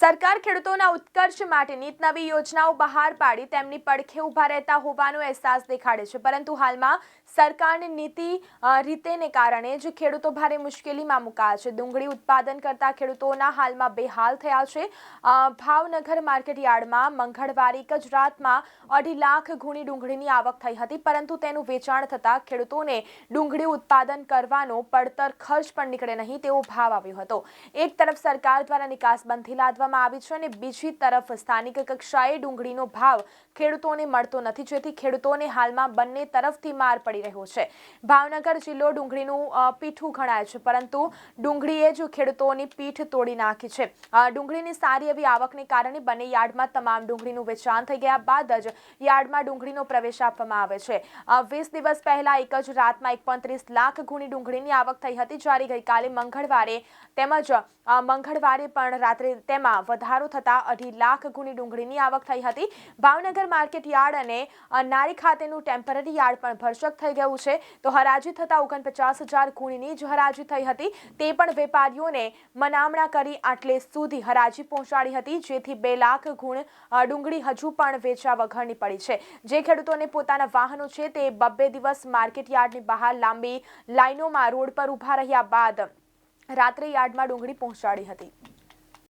સરકાર ખેડૂતોના ઉત્કર્ષ માટે નીત નવી યોજનાઓ બહાર પાડી તેમની પડખે ઊભા રહેતા હોવાનો અહેસાસ દેખાડે છે. પરંતુ હાલમાં સરકારની નીતિ રીતેને કારણે જ ખેડૂતો ભારે મુશ્કેલીમાં મુકાયા છે. ડુંગળી ઉત્પાદન કરતા ખેડૂતોના હાલમાં બેહાલ થયા છે. ભાવનગર માર્કેટ યાર્ડમાં મંગળવારે એક જ રાતમાં અઢી લાખ ગુણી ડુંગળીની આવક થઈ હતી, પરંતુ તેનું વેચાણ થતાં ખેડૂતોને ડુંગળી ઉત્પાદન કરવાનો પડતર ખર્ચ પણ નીકળે નહીં તેવો ભાવ આવ્યો હતો. એક તરફ સરકાર દ્વારા નિકાસબંધી લાદવામાં આવી છે અને બીજી તરફ સ્થાનિક કક્ષાએ ડુંગળીનો ભાવ ખેડૂતોને મળતો નથી, જેથી ખેડૂતોને હાલમાં બંને તરફથી માર પડી રહ્યો છે. ભાવનગર જિલ્લો ડુંગળીનું પીઠું ગણાય છે, પરંતુ ડુંગળીએ જ ખેડૂતોની પીઠ તોડી નાખી છે. ડુંગળીની સારી એવી આવકને કારણે બંને યાર્ડમાં તમામ ડુંગળીનું વેચાણ થઈ ગયા બાદ જ યાર્ડમાં ડુંગળીનો પ્રવેશ આપવામાં આવે છે. વીસ દિવસ પહેલા એક જ રાતમાં એકત્રીસ લાખ ગુણી ડુંગળીની આવક થઈ હતી. જ્યારે ગઈકાલે મંગળવારે તેમજ મંગળવારે પણ રાત્રે તેમાં વધારો થતાં અઢી લાખ ગુણી ડુંગળીની આવક થઈ હતી. ભાવનગર માર્કેટ યાર્ડ અને નારી ખાતેનું ટેમ્પરરી યાર્ડ પણ ભરચક થઈ ગયું છે. તો હરાજી થતા ઓગણપચાસ હજાર ગુણીની જ હરાજી થઈ હતી. તે પણ વેપારીઓને મનામણા કરી આટલે સુધી હરાજી પહોંચાડી હતી, જેથી બે લાખ ગુણ ડુંગળી હજુ પણ વેચવા વગરની પડી છે. જે ખેડૂતોને પોતાના વાહનો છે તે બબ્બે દિવસ માર્કેટ યાર્ડની બહાર લાંબી લાઈનોમાં રોડ પર ઊભા રહ્યા બાદ રાત્રે યાર્ડમાં ડુંગળી પહોંચાડી હતી.